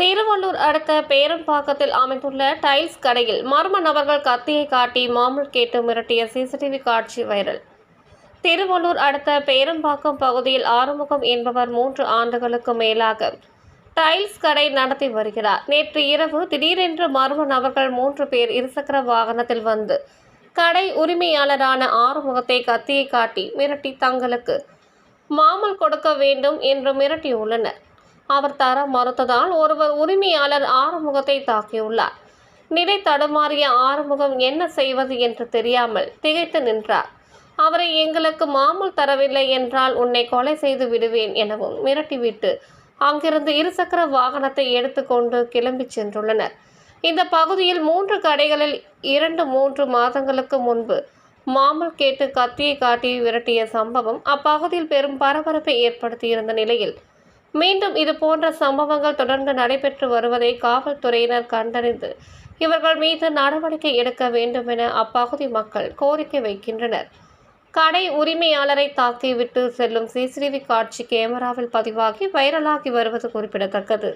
திருவள்ளூர் அடுத்த பேரம்பாக்கத்தில் அமைந்துள்ள டைல்ஸ் கடையில் மர்ம நபர்கள் கத்தியை காட்டி மாமூல் கேட்டு மிரட்டிய சிசிடிவி காட்சி வைரல். திருவள்ளூர் அடுத்த பேரம்பாக்கம் பகுதியில் ஆறுமுகம் என்பவர் மூன்று ஆண்டுகளுக்கு மேலாக டைல்ஸ் கடை நடத்தி வருகிறார். நேற்று இரவு திடீரென்று மர்ம நபர்கள் மூன்று பேர் இருசக்கர வாகனத்தில் வந்து கடை உரிமையாளரான ஆறுமுகத்தை கத்தியை காட்டி மிரட்டி தங்களுக்கு மாமூல் கொடுக்க வேண்டும் என்று மிரட்டியுள்ளனர். அவர் தர மறுத்ததால் ஒருவர் உரிமையாளர் ஆறுமுகத்தை தாக்கியுள்ளார். நிலை தடுமாறிய ஆறுமுகம் என்ன செய்வது என்று தெரியாமல் திகைத்து நின்றார். அவரை எங்களுக்கு மாமூல் தரவில்லை என்றால் உன்னை கொலை செய்து விடுவேன் எனவும் மிரட்டிவிட்டு அங்கிருந்து இருசக்கர வாகனத்தை எடுத்துக்கொண்டு கிளம்பிச் சென்றுள்ளனர். இந்த பகுதியில் மூன்று கடைகளில் இரண்டு மூன்று மாதங்களுக்கு முன்பு மாமூல் கேட்டு கத்தியை காட்டி விரட்டிய சம்பவம் அப்பகுதியில் பெரும் பரபரப்பை ஏற்படுத்தியிருந்த நிலையில் மீண்டும் இது போன்ற சம்பவங்கள் தொடர்ந்து நடைபெற்று வருவதை காவல்துறையினர் கண்டறிந்து இவர்கள் மீது நடவடிக்கை எடுக்க வேண்டும் என அப்பகுதி மக்கள் கோரிக்கை வைக்கின்றனர். கடை உரிமையாளரை தாக்கிவிட்டு செல்லும் சிசிடிவி காட்சி கேமராவில் பதிவாகி வைரலாகி வருவது குறிப்பிடத்தக்கது.